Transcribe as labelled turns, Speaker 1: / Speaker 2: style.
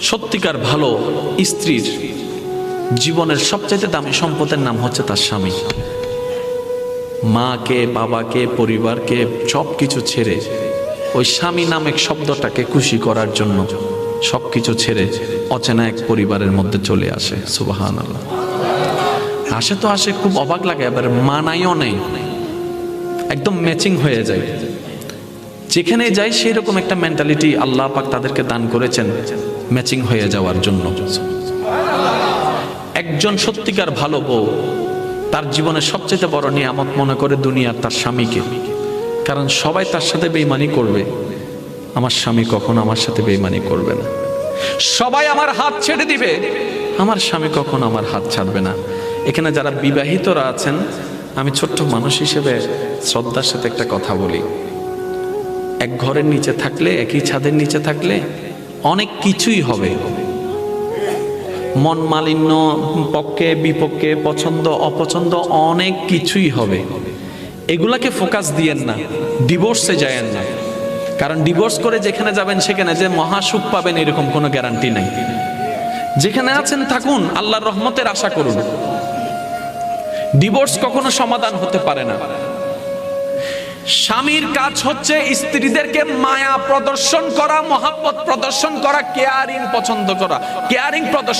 Speaker 1: সত্যিকার ভালো স্ত্রীর জীবনের সবচাইতে দামি সম্পদের নাম হচ্ছে তার স্বামী। মাকে, বাবাকে, পরিবারকে সব কিছু ছেড়ে ওই স্বামী নামক শব্দটাকে খুশি করার জন্য সব কিছু ছেড়ে অচেনা এক পরিবারের মধ্যে চলে আসে। সুবাহান আল্লাহ আসে তো আসে, খুব অবাক লাগে এবার মানাইও নেই। একদম ম্যাচিং হয়ে যায়। যেখানে যাই সেই রকম একটা মেন্টালিটি আল্লাহ পাক তাদেরকে দান করেছেন ম্যাচিং হয়ে যাওয়ার জন্য। একজন সত্যিকার ভালো বউ, তার জীবনের সবচেয়ে বড় নিয়ামত মনে করে দুনিয়ার তার স্বামীকে। কারণ সবাই তার সাথে বেইমানি করবে। আমার স্বামী কখন আমার সাথে বেইমানি করবে না। সবাই আমার হাত ছেড়ে দিবে। আমার স্বামী কখনো আমার হাত ছাড়বে না। এখানে যারা বিবাহিতরা আছেন, আমি ছোট্ট মানুষ হিসেবে শ্রদ্ধার সাথে একটা কথা বলি। এক ঘরের নিচে থাকলে, একই ছাদের নিচে থাকলে অনেক কিছুই হবে। মন মালিন্য, পক্ষে, বিপক্ষে, পছন্দ, অপছন্দ অনেক কিছুই হবে। এগুলাকে ফোকাস দিয়েন না, ডিভোর্সে যায়েন না। কারণ ডিভোর্স করে যেখানে যাবেন সেখানে যে মহাসুখ পাবেন এরকম কোনো গ্যারান্টি নাই। যেখানে আছেন থাকুন, আল্লাহর রহমতের আশা করুন। ডিভোর্স কখনো সমাধান হতে পারে না। স্বামীর কাজ হচ্ছে স্ত্রীদেরকে মায়া প্রদর্শন করা, মহাব্বত প্রদর্শন করা কেয়ারিং পছন্দ করা কেয়ারিং প্রদর্শন